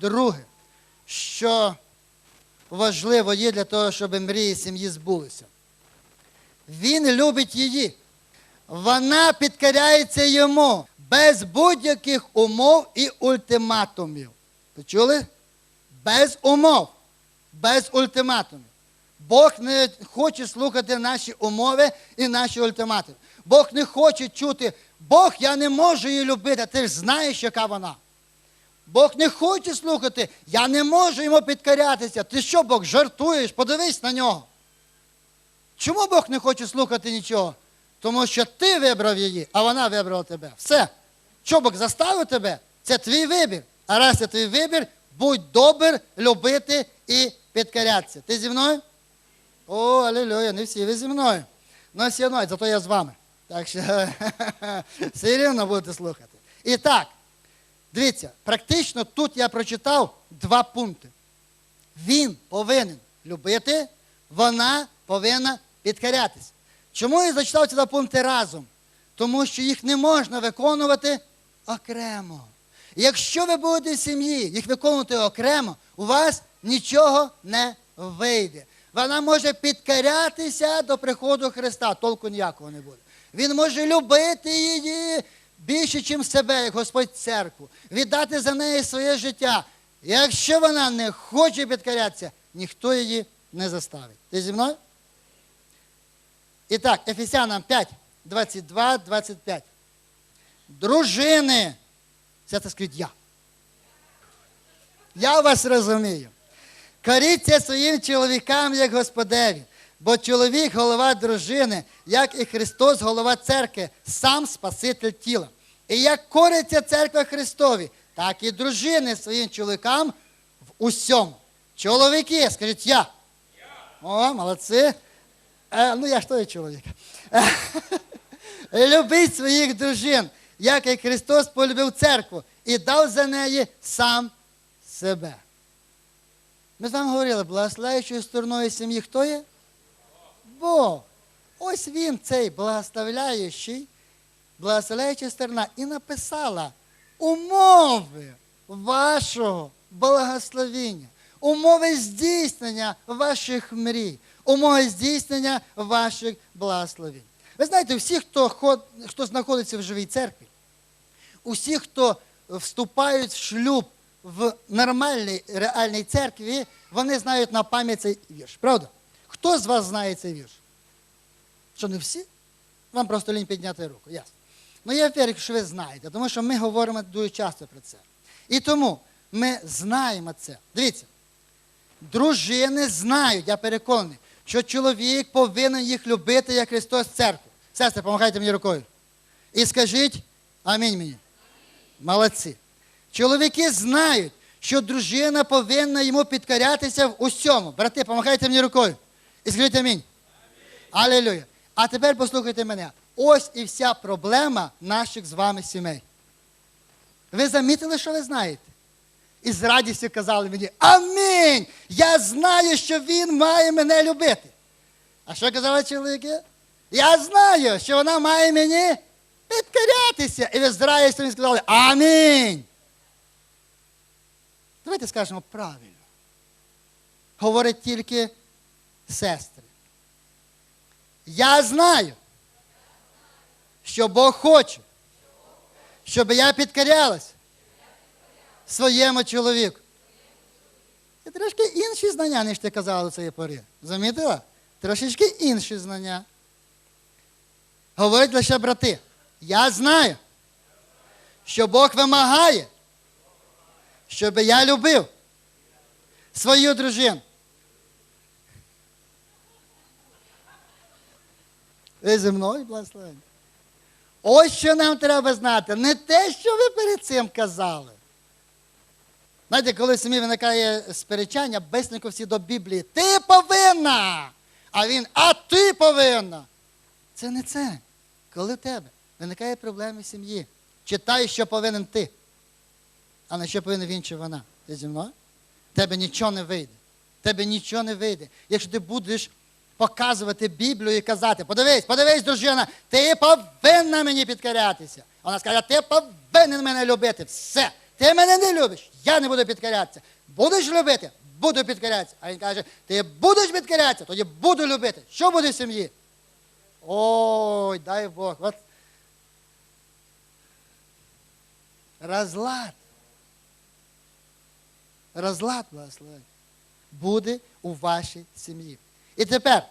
Друге, що важливо є для того, щоб мрії сім'ї збулися. Він любить її. Вона підкоряється йому без будь-яких умов і ультиматумів. Ви чули? Без умов, без ультиматумів. Бог не хоче слухати наші умови і наші ультиматуми. Бог не хоче чути, Бог, я не можу її любити, ти ж знаєш, яка вона. Бог не хоче слухати, я не можу йому підкорятися. Ти що, Бог, жартуєш? Подивись на нього. Чому Бог не хоче слухати нічого? Тому що ти вибрав її, а вона вибрала тебе. Все. Що Бог заставив тебе? Це твій вибір. А раз це твій вибір, будь добр, любити і підкорятися. Ти зі мною? О, алілюя, не всі ви зі мною. Ну, всі зато я з вами. Так що все рівно будете слухати. І так, дивіться, практично тут я прочитав два пункти. Він повинен любити, вона повинна підкорятися. Чому я зачитав ці два пункти разом? Тому що їх не можна виконувати окремо. Якщо ви будете в сім'ї їх виконувати окремо, у вас нічого не вийде. Вона може підкорятися до приходу Христа, толку ніякого не буде. Він може любити її більше, ніж себе, як Господь церкву, віддати за неї своє життя. Якщо вона не хоче підкорятися, ніхто її не заставить. Ти зі мною? І так, Ефесянам 5, 22, 25. Дружини. Це скажіть я. Я вас розумію. Коріться своїм чоловікам, як Господеві, бо чоловік голова дружини, як і Христос, голова церкви, сам Спаситель тіла. І як кориться церква Христові, так і дружини своїм чоловікам в усьому. Чоловіки, скажіть я. О, молодці. Е, ну, я ж той чоловік. Любіть своїх дружин, як і Христос полюбив церкву і дав за неї сам себе. Ми з вами говорили, благословляючою стороною сім'ї хто є? Бог. Ось він, цей благословляючий, благословляюча сторона, і написала умови вашого благословіння, умови здійснення ваших мрій, умови здійснення ваших благословень. Ви знаєте, всі, хто, хто знаходиться в живій церкві, усі, хто вступають в шлюб в нормальній реальній церкві, вони знають на пам'ять цей вірш. Правда? Хто з вас знає цей вірш? Що не всі? Вам просто лінь підняти руку. Ясно. Ну я вірю, що ви знаєте, тому що ми говоримо дуже часто про це. І тому ми знаємо це. Дивіться, дружини знають, я переконаний, що чоловік повинен їх любити, як Христос церкву. Сестри, помагайте мені рукою. І скажіть амінь мені. Молодці. Чоловіки знають, що дружина повинна йому підкорятися в усьому. Брати, помагайте мені рукою. І скажіть амінь. Алілюя. А тепер послухайте мене. Ось і вся проблема наших з вами сімей. Ви замітили, що ви знаєте? І з радістю казали мені: Амінь! Я знаю, що він має мене любити. А що казали чоловіки? Я знаю, що вона має мені підкорятися. І ви з радістю мені сказали Амінь. Давайте скажемо правильно. Говорять тільки сестри. Я знаю, що Бог хоче, щоб я підкорялась своєму чоловіку. Це трошки інші знання, ніж ти казала до цієї пори. Замітила? Трошечки інші знання. Говорять лише брати. Я знаю, що Бог вимагає, щоб я любив свою дружину. Ви зі мною благословені. Ось що нам треба знати. Не те, що ви перед цим казали. Знаєте, коли в сім'ї виникає сперечання, безненько всі до Біблії. Ти повинна! А він, а ти повинна. Це не це. Коли в тебе виникає проблеми в сім'ї, читай, що повинен ти, а не що повинен він чи вона. Ти зі мною? Тебе нічого не вийде. Тебе нічого не вийде. Якщо ти будеш показувати Біблію і казати, подивись, подивись, дружина, ти повинна мені підкорятися. Вона скаже, ти повинен мене любити. Все. ти мене не любиш, я не буду підкорятися. Будеш любити, буду підкорятися. А він каже, ти будеш підкорятися, тоді буду любити. Що буде в сім'ї? Ой, дай Бог. От. Розлад. Розлад, благословень, буде у вашій сім'ї. І тепер,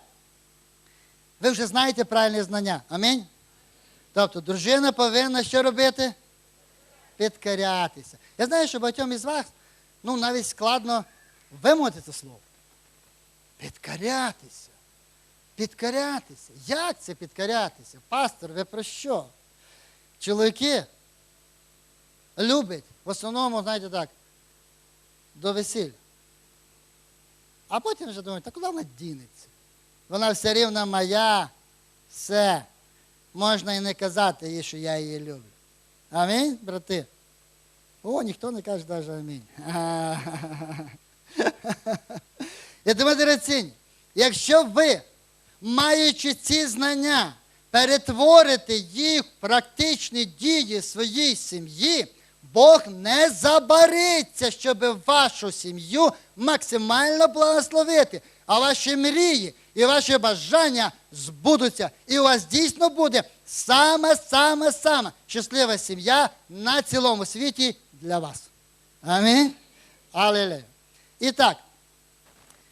ви вже знаєте правильне знання. Амінь? Тобто, дружина повинна що робити? Підкорятися. Я знаю, що багатьом із вас ну, навіть складно вимовити це слово. Підкорятися. Підкорятися. Як це підкорятися? Пастор, ви про що? Чоловіки люблять, в основному, знаєте так, до весілля. А потім вже думають, та куди вона дінеться? Вона все рівно моя, все. Можна і не казати їй, що я її люблю. Амінь, брати? О, ніхто не каже навіть амінь. Я думаю, дорогоцінні, якщо ви, маючи ці знання, перетворите їх в практичні дії своїй сім'ї, Бог не забариться, щоб вашу сім'ю максимально благословити, а ваші мрії і ваші бажання збудуться. І у вас дійсно буде саме-саме-саме щаслива сім'я на цілому світі для вас. Амінь. Алілея. І так,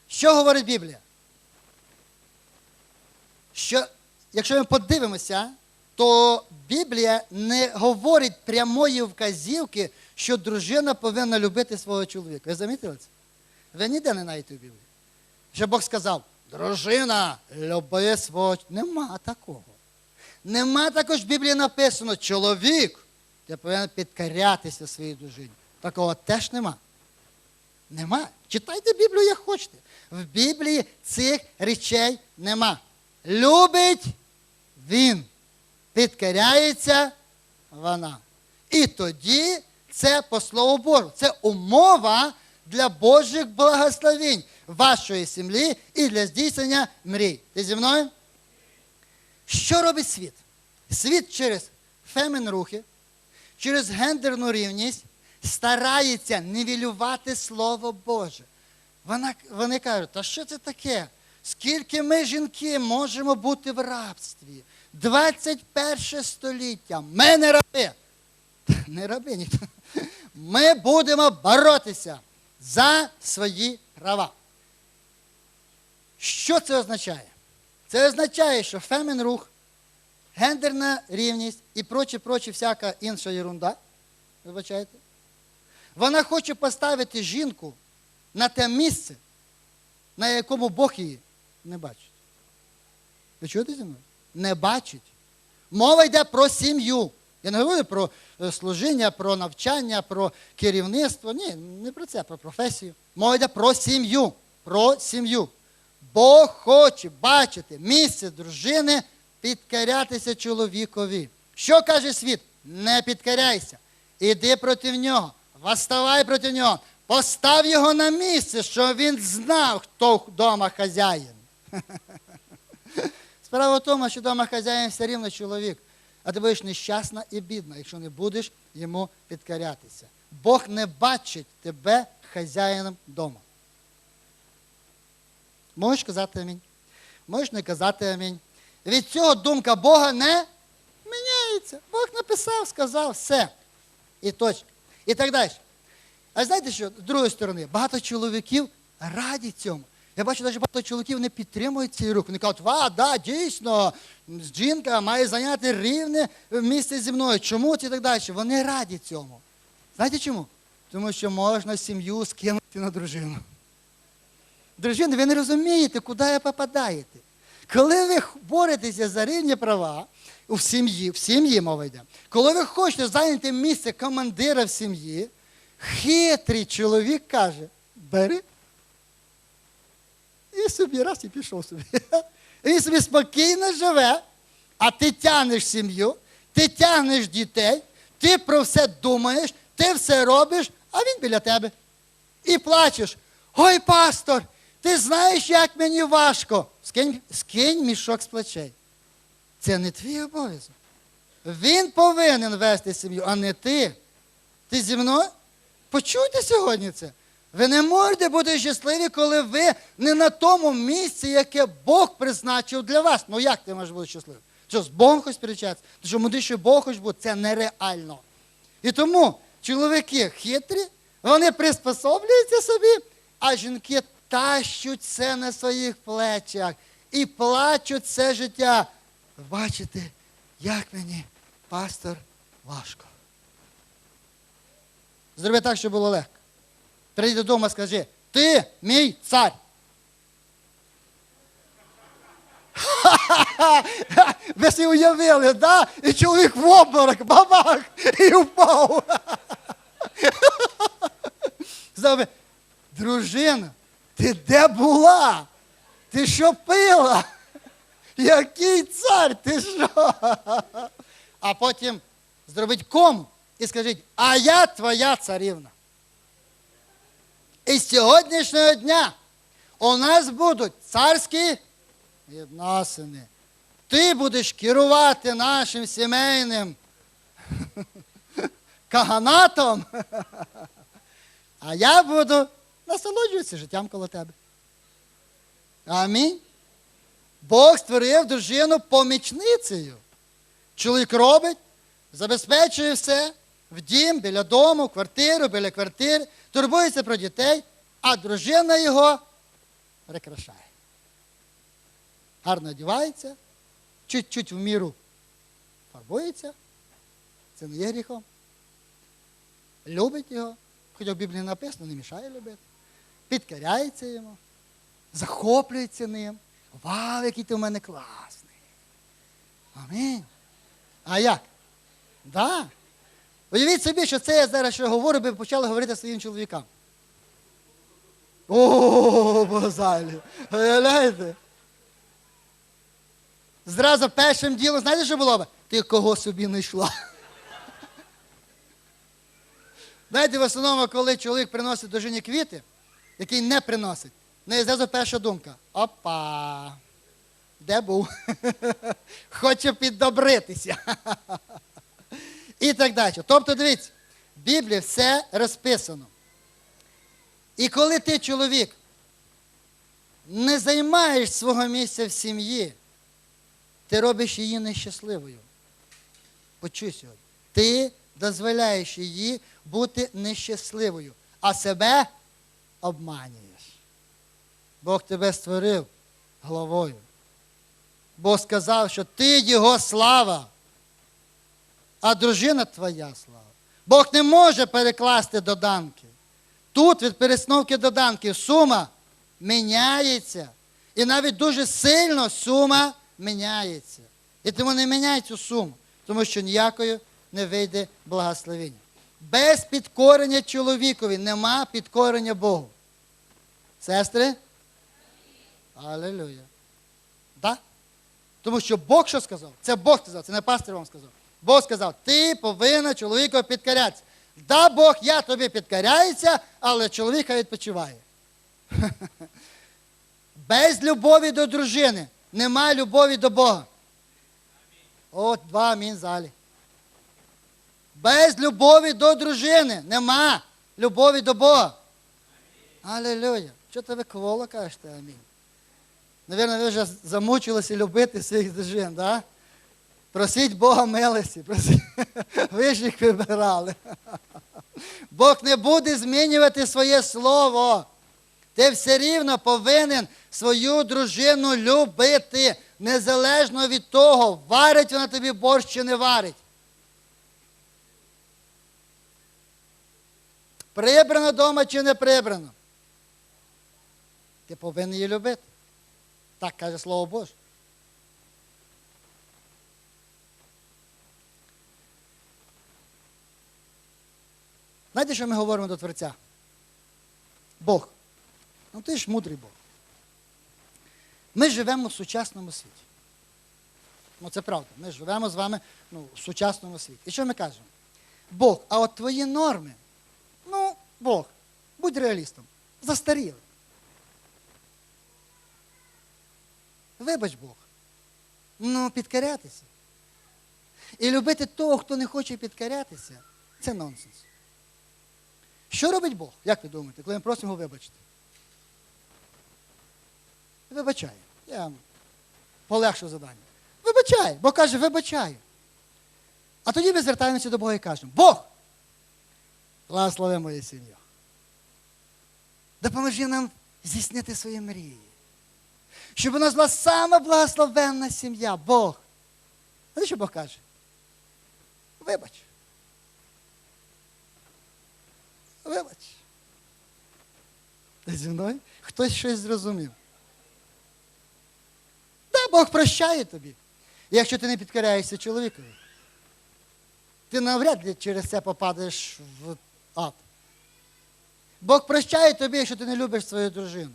що говорить Біблія? Що, якщо ми подивимося, то Біблія не говорить прямої вказівки, що дружина повинна любити свого чоловіка. Ви замітили це? Ви ніде не знайдете в Біблії. Що Бог сказав, дружина, люби свого. Нема такого. Нема також в Біблії написано, чоловік, ти повинен підкорятися своїй дружині. Такого теж нема. Нема. Читайте Біблію, як хочете. В Біблії цих речей нема. Любить він, підкоряється вона. І тоді це по слову Божу. Це умова для Божих благословень вашої сім'ї і для здійснення мрій. Ти зі мною? Що робить світ? Світ через фемен рухи, через гендерну рівність старається нівелювати Слово Боже. Вона, вони кажуть, та що це таке? Скільки ми, жінки, можемо бути в рабстві? 21 століття. Ми не раби. Не раби ніхто. Ми будемо боротися за свої права. Що це означає? Це означає, що фемен рух, гендерна рівність і прочі, прочі, всяка інша ерунда, вибачайте, вона хоче поставити жінку на те місце, на якому Бог її не бачить. Ви чуєте зі мною? Не бачить. Мова йде про сім'ю. Я не говорю про е, служіння, про навчання, про керівництво. Ні, не про це, про професію. Мова йде про сім'ю. Про сім'ю. Бог хоче бачити місце дружини підкорятися чоловікові. Що каже світ? Не підкоряйся. Іди проти нього, восставай проти нього, постав його на місце, щоб він знав, хто вдома хазяїн. Справа в тому, що вдома хазяїн все рівно чоловік, а ти будеш нещасна і бідна, якщо не будеш йому підкорятися. Бог не бачить тебе хазяїном вдома. Можеш казати амінь. Можеш не казати амінь. Від цього думка Бога не міняється. Бог написав, сказав, все. І точно. І так далі. А знаєте що, з другої сторони, багато чоловіків раді цьому. Я бачу, навіть багато чоловіків не підтримують цей рух. Вони кажуть, а, да, дійсно, жінка має зайняти рівне місце зі мною. Чому це і так далі? Вони раді цьому. Знаєте чому? Тому що можна сім'ю скинути на дружину. Дружини, ви не розумієте, куди ви попадаєте. Коли ви боретеся за рівні права у сім'ї, в сім'ї мова йде, коли ви хочете зайняти місце командира в сім'ї, хитрий чоловік каже, бери. І собі раз і пішов собі. Він собі спокійно живе, а ти тягнеш сім'ю, ти тягнеш дітей, ти про все думаєш, ти все робиш, а він біля тебе. І плачеш. Ой, пастор, ти знаєш, як мені важко. Скинь, скинь мішок з плечей. Це не твій обов'язок. Він повинен вести сім'ю, а не ти. Ти зі мною? Почуйте сьогодні це. Ви не можете бути щасливі, коли ви не на тому місці, яке Бог призначив для вас. Ну як ти можеш бути щасливим? Що з Богом хочеш сперечатися? Тому що мудріше Бог хочеш бути, це нереально. І тому чоловіки хитрі, вони приспособлюються собі, а жінки тащуть це на своїх плечах і плачуть це життя. Бачите, як мені пастор важко. Зроби так, щоб було легко. Прийди додому, скажи, ти мій цар. Ви собі уявили, да? І чоловік в обморок, бабах, і впав. Дружина, ти де була? Ти що пила? Який цар? Ти що? А потім зробить кому і скажіть, а я твоя царівна. І з сьогоднішнього дня у нас будуть царські відносини. Ти будеш керувати нашим сімейним каганатом, а я буду насолоджуватися життям коло тебе. Амінь. Бог створив дружину помічницею. Чоловік робить, забезпечує все в дім, біля дому, квартиру, біля квартири, турбується про дітей, а дружина його прикрашає. Гарно одягається, чуть-чуть в міру фарбується. Це не є гріхом. Любить його, хоча в Біблії написано, не мішає любити. Підкоряється йому, захоплюється ним. Вау, який ти в мене класний. Амінь. А як? Да. Уявіть собі, що це я зараз що говорю, би почали говорити своїм чоловікам. О, бозалі. Уявляєте? Зразу першим ділом, знаєте, що було б? Ти кого собі знайшла? Знаєте, в основному, коли чоловік приносить до жені квіти, який не приносить, в неї зразу перша думка. Опа. Де був? Хоче піддобритися. І так далі. Тобто, дивіться, в Біблії все розписано. І коли ти, чоловік, не займаєш свого місця в сім'ї, ти робиш її нещасливою. Почуй сьогодні. Ти дозволяєш її бути нещасливою, а себе обманюєш. Бог тебе створив головою. Бог сказав, що ти його слава, а дружина твоя слава. Бог не може перекласти доданки. Тут від пересновки доданків сума міняється. І навіть дуже сильно сума міняється. І тому не міняй цю суму, тому що ніякою не вийде благословення. Без підкорення чоловікові нема підкорення Богу. Сестри? Аллилуйя. Да? Тому що Бог що сказав? Це Бог сказав, це не пастор вам сказав. Бог сказав, ти повинна чоловіку підкорятися. Да, Бог, я тобі підкоряюся, але чоловіка відпочиває. Без любові до дружини нема любові до Бога. От два амінь залі. Без любові до дружини нема любові до Бога. Алілюя. Що ти ви кволо кажете, амінь? Навірно, ви вже замучилися любити своїх дружин, да? Просіть Бога милості, ви ж їх вибирали. Бог не буде змінювати своє слово. Ти все рівно повинен свою дружину любити, незалежно від того, варить вона тобі борщ чи не варить. Прибрано вдома чи не прибрано. Ти повинен її любити. Так каже Слово Боже. Знаєте, що ми говоримо до Творця? Бог. Ну ти ж мудрий Бог. Ми живемо в сучасному світі. Ну це правда. Ми живемо з вами ну, в сучасному світі. І що ми кажемо? Бог, а от твої норми, ну, Бог, будь реалістом, застаріли. Вибач Бог. Ну, підкорятися. І любити того, хто не хоче підкорятися, це нонсенс. Що робить Бог? Як ви думаєте, коли ми просимо вибачити? Вибачає. Я полегшу завдання. Вибачає. Бог каже, вибачаю. А тоді ми звертаємося до Бога і кажемо, Бог, благослови мою сім'ю. Допоможи нам здійснити свої мрії. Щоб у нас була сама благословенна сім'я, Бог. Знаєте, що Бог каже? Вибач. Вибач. Ти зі мною? Хтось щось зрозумів. Та Бог прощає тобі. Якщо ти не підкоряєшся чоловікові, ти навряд ли через це попадеш в ад. Бог прощає тобі, якщо ти не любиш свою дружину.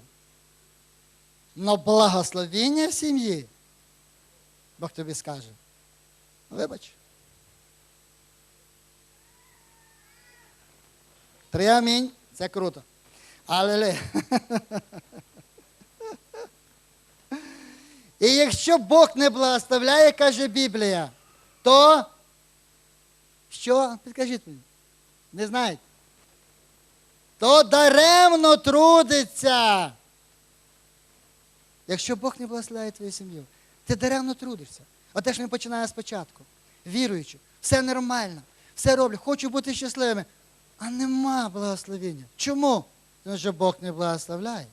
Но благословіння в сім'ї, Бог тобі скаже. Вибач. Три амінь. Це круто. Алеле. І якщо Бог не благословляє, каже Біблія, то що? Підкажіть мені. Не знаєте? То даремно трудиться. Якщо Бог не благословляє твою сім'ю, ти даремно трудишся. Оте ж ми починаємо спочатку. Віруючи, все нормально, все роблю, хочу бути щасливими. А нема благословення. Чому? Тому що Бог не благословляє.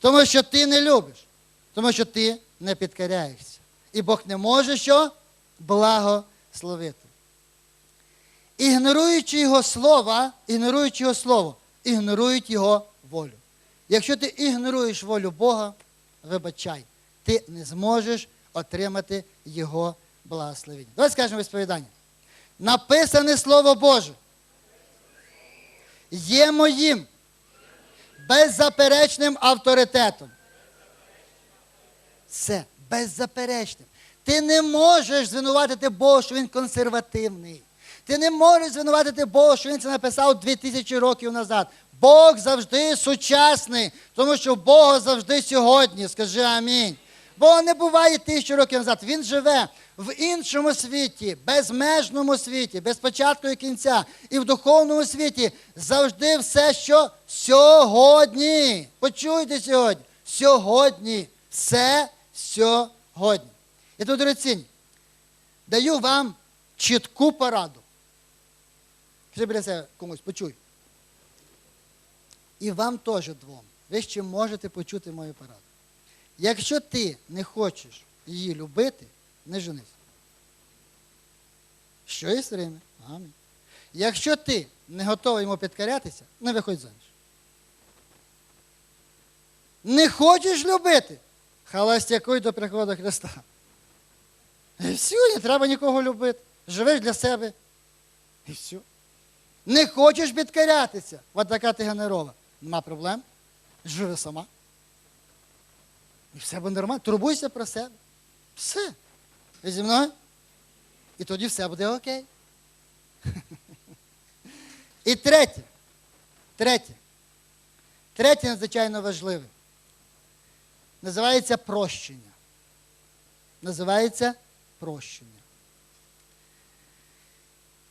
Тому що ти не любиш. Тому що ти не підкоряєшся. І Бог не може що? Благословити. Ігноруючи Його слова, ігноруючи Його слово, ігнорують Його волю. Якщо ти ігноруєш волю Бога, вибачай, ти не зможеш отримати Його благословення. Давай скажемо висповідання. Написане Слово Боже є моїм беззаперечним авторитетом. Це беззаперечним. Ти не можеш звинуватити Бога, що він консервативний. Ти не можеш звинуватити Бога, що він це написав 2000 років назад. Бог завжди сучасний, тому що Бога завжди сьогодні. Скажи амінь. Бога не буває тисячу років назад. Він живе в іншому світі, безмежному світі, без початку і кінця. І в духовному світі завжди все, що сьогодні. Почуйте сьогодні. Сьогодні. Все сьогодні. І тут, дорогоцінні, даю вам чітку пораду. Що біля себе комусь почуй. І вам теж двом. Ви ще можете почути мою пораду. Якщо ти не хочеш її любити, не женись. Що є время? Амінь. Якщо ти не готовий йому підкорятися, не виходь заміж. Не хочеш любити, халастякуй до приходу Христа. І все, не треба нікого любити. Живеш для себе. І все. Не хочеш підкорятися. От така ти генерова. Нема проблем. Живи сама. І все буде нормально. Турбуйся про себе. Все. Ви зі мною? І тоді все буде окей. І третє. Третє. Третє надзвичайно важливе. Називається прощення. Називається прощення.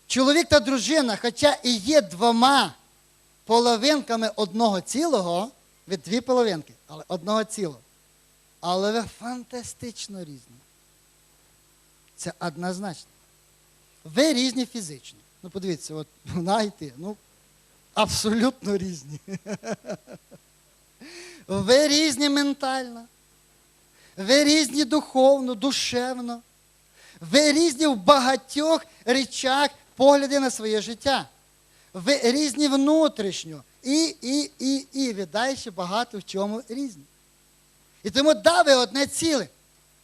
Чоловік та дружина, хоча і є двома половинками одного цілого, ви дві половинки, але одного цілого. Але ви фантастично різні. Це однозначно. Ви різні фізично. Ну, подивіться, от вона і ти. Ну, абсолютно різні. Ви різні ментально. Ви різні духовно, душевно. Ви різні в багатьох речах погляди на своє життя. Ви різні внутрішньо. І, і, і, і. Ви далі багато в чому різні. І тому да, ви одне ціле.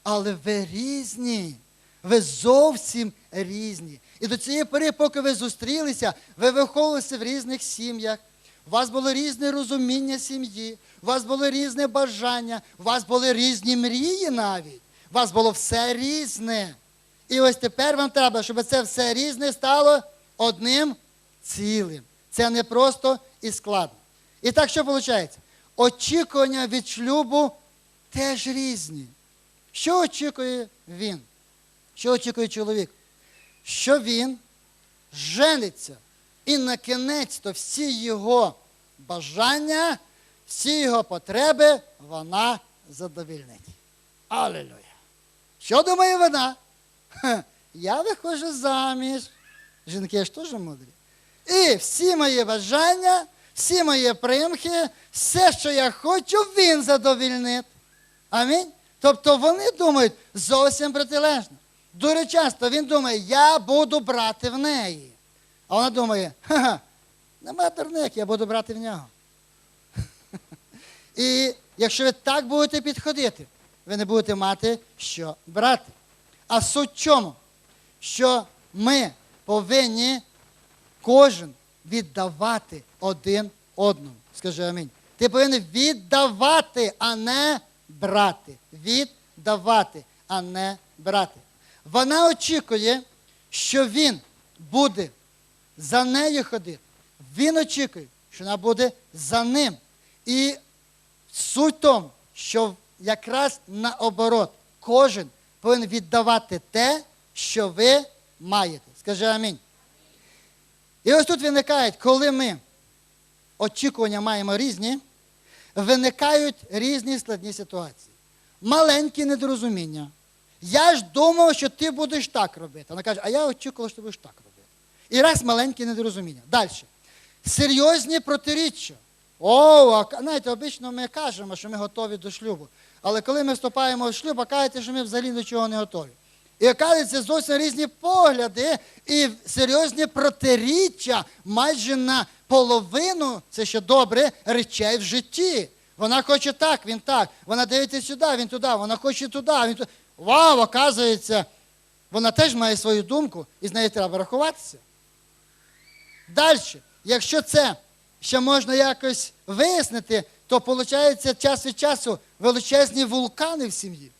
Але ви різні. Ви зовсім різні. І до цієї пори, поки ви зустрілися, ви виховувалися в різних сім'ях. У вас було різне розуміння сім'ї, у вас було різне бажання, у вас були різні мрії навіть. У вас було все різне. І ось тепер вам треба, щоб це все різне стало одним цілим. Це не просто і складно. І так що виходить? Очікування від шлюбу теж різні. Що очікує він? Що очікує чоловік? Що він жениться І на кінець то всі його бажання, всі його потреби вона задовільнить. Алілуя! Що думає вона? Я виходжу заміж. Жінки ж теж мудрі. І всі мої бажання, всі мої примхи, все, що я хочу, він задовільнить. Амінь. Тобто вони думають зовсім протилежно. Дуже часто він думає, я буду брати в неї. А вона думає, ха-ха, нема дурник, я буду брати в нього. І якщо ви так будете підходити, ви не будете мати що брати. А суть чому? Що ми повинні кожен віддавати один одному. Скажи амінь. Ти повинен віддавати, а не брати. Віддавати, а не брати. Вона очікує, що він буде за нею ходити. Він очікує, що вона буде за ним. І суть тому, що якраз наоборот, кожен повинен віддавати те, що ви маєте. Скажи амінь. І ось тут виникають, коли ми очікування маємо різні, виникають різні складні ситуації. Маленькі недорозуміння. Я ж думав, що ти будеш так робити. Вона каже, а я очікувала, що ти будеш так робити. І раз маленькі недорозуміння. Далі. Серйозні протиріччя. О, а знаєте, обично ми кажемо, що ми готові до шлюбу. Але коли ми вступаємо в шлюб, кажете, що ми взагалі до чого не готові. І оказується зовсім різні погляди і серйозні протиріччя майже на половину, це ще добре, речей в житті. Вона хоче так, він так. Вона дивиться сюди, він туди, вона хоче туди, він туди. Вау, оказується, вона теж має свою думку, і з нею треба рахуватися. Далі, якщо це ще можна якось вияснити, то виходить час від часу величезні вулкани в сім'ї.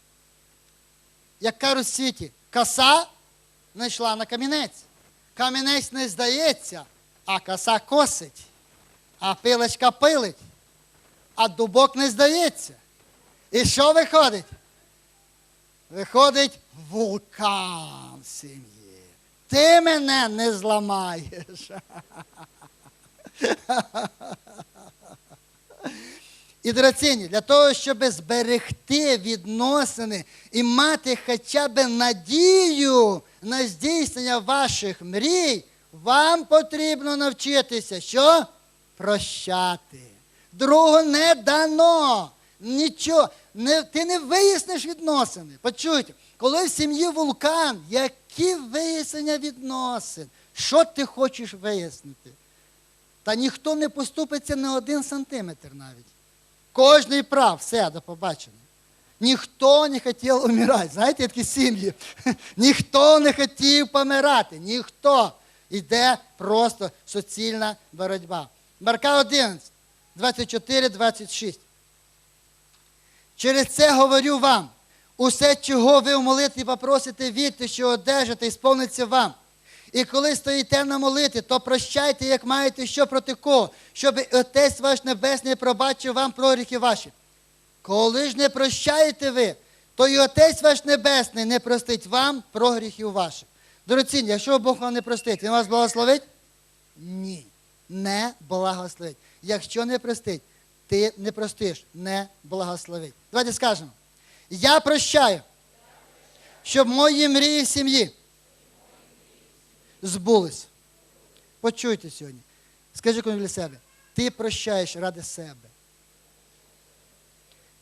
Як кажуть світі, коса знайшла на камінець. Камінець не здається, а коса косить, а пилочка пилить, а дубок не здається. І що виходить? Виходить вулкан в сім'ї. Ти мене не зламаєш. І дорогоцінні, для того, щоб зберегти відносини і мати хоча б надію на здійснення ваших мрій, вам потрібно навчитися, що? Прощати. Другого не дано. Нічого. Не, ти не виясниш відносини. Почуйте, коли в сім'ї вулкан, які вияснення відносин? Що ти хочеш вияснити? Та ніхто не поступиться на один сантиметр навіть. Кожний прав, все, до побачення. Ніхто не хотів умирати. Знаєте, такі сім'ї. Ніхто не хотів помирати. Ніхто. Іде просто суцільна боротьба. Марка 11, 24, 26. Через це говорю вам. Усе, чого ви в молитві попросите, вірте, що одержите, і сповниться вам. І коли стоїте на молитві, то прощайте, як маєте що проти кого, щоб Отець ваш Небесний пробачив вам прогріхи ваші. Коли ж не прощаєте ви, то і Отець ваш Небесний не простить вам прогріхів ваших. Дорогоцінні, якщо Бог вам не простить, Він вас благословить? Ні. Не благословить. Якщо не простить, ти не простиш, не благословить. Давайте скажемо. Я прощаю, щоб мої мрії в сім'ї збулись. Почуйте сьогодні. Скажи комусь для себе. Ти прощаєш ради себе.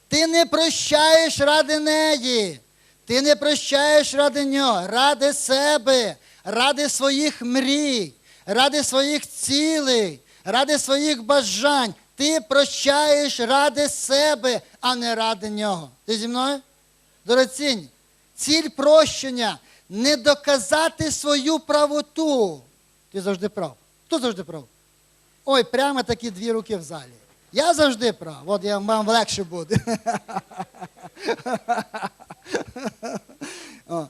Ти не прощаєш ради неї. Ти не прощаєш ради нього, ради себе, ради своїх мрій, ради своїх цілей, ради своїх бажань. Ти прощаєш ради себе, а не ради нього. Ти зі мною? Дорогоцінні, ціль прощення не доказати свою правоту. Ти завжди прав. Хто завжди прав? Ой, прямо такі дві руки в залі. Я завжди прав. От я вам легше буде.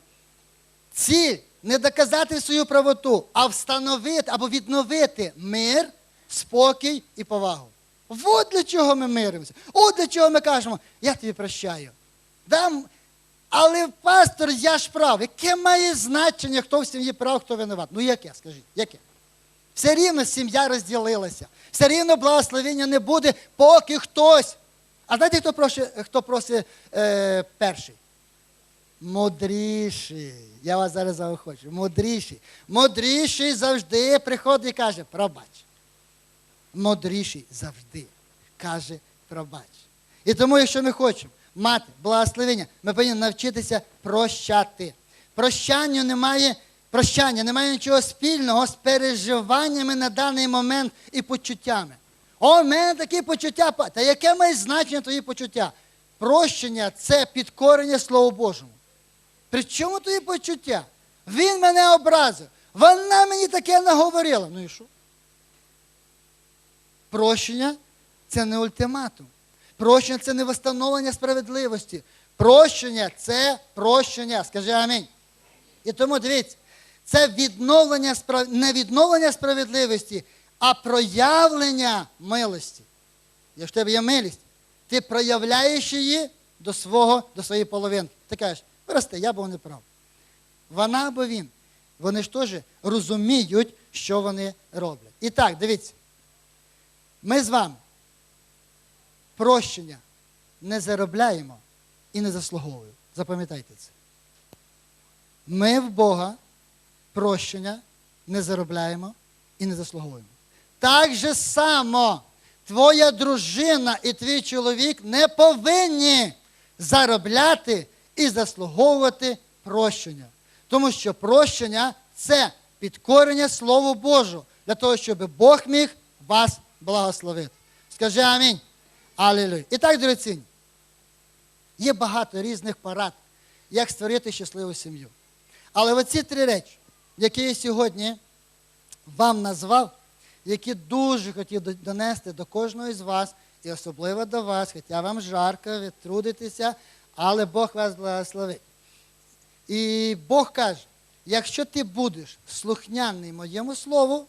Ціль не доказати свою правоту, а встановити або відновити мир, спокій і повагу. От для чого ми миримося. От для чого ми кажемо, я тобі прощаю. Дам, але пастор, я ж прав. Яке має значення, хто в сім'ї прав, хто винуват? Ну яке, скажіть, яке? Все рівно сім'я розділилася. Все рівно благословення не буде, поки хтось. А знаєте, хто просить, хто просить е, перший? Мудріший. Я вас зараз заохочу. Мудріший. Мудріший завжди приходить і каже, пробач. Мудріший завжди каже, пробач. І тому, якщо ми хочемо мати благословення, ми повинні навчитися прощати. Прощання немає, прощання немає нічого спільного з переживаннями на даний момент і почуттями. О, в мене такі почуття. Та яке має значення твої почуття? Прощення це підкорення Слову Божому. При чому твої почуття? Він мене образив. Вона мені таке наговорила. Ну і що? Прощення це не ультиматум. Прощення це не встановлення справедливості. Прощення це прощення. Скажи амінь. І тому дивіться, це відновлення не відновлення справедливості, а проявлення милості. Якщо в тебе є милість, ти проявляєш її до свого, до своєї половинки. Ти кажеш, прости, я був неправ. Вона або він. Вони ж теж розуміють, що вони роблять. І так, дивіться. Ми з вами прощення не заробляємо і не заслуговуємо. Запам'ятайте це. Ми в Бога прощення не заробляємо і не заслуговуємо. Так же само твоя дружина і твій чоловік не повинні заробляти і заслуговувати прощення. Тому що прощення це підкорення Слову Божу для того, щоб Бог міг вас благословити. Скажи амінь. Алілуя. І так, дорогоцінні, є багато різних порад, як створити щасливу сім'ю. Але оці три речі, які я сьогодні вам назвав, які дуже хотів донести до кожного з вас, і особливо до вас, хоча вам жарко, ви трудитеся, але Бог вас благословить. І Бог каже, якщо ти будеш слухняний моєму слову,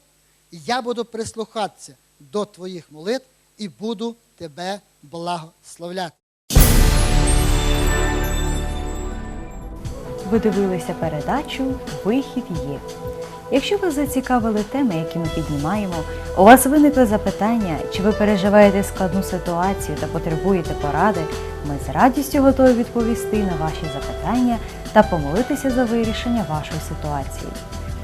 я буду прислухатися до твоїх молитв і буду тебе благословляти. Ви дивилися передачу Вихід є. Якщо вас зацікавили теми, які ми піднімаємо, у вас виникли запитання, чи ви переживаєте складну ситуацію та потребуєте поради, ми з радістю готові відповісти на ваші запитання та помолитися за вирішення вашої ситуації.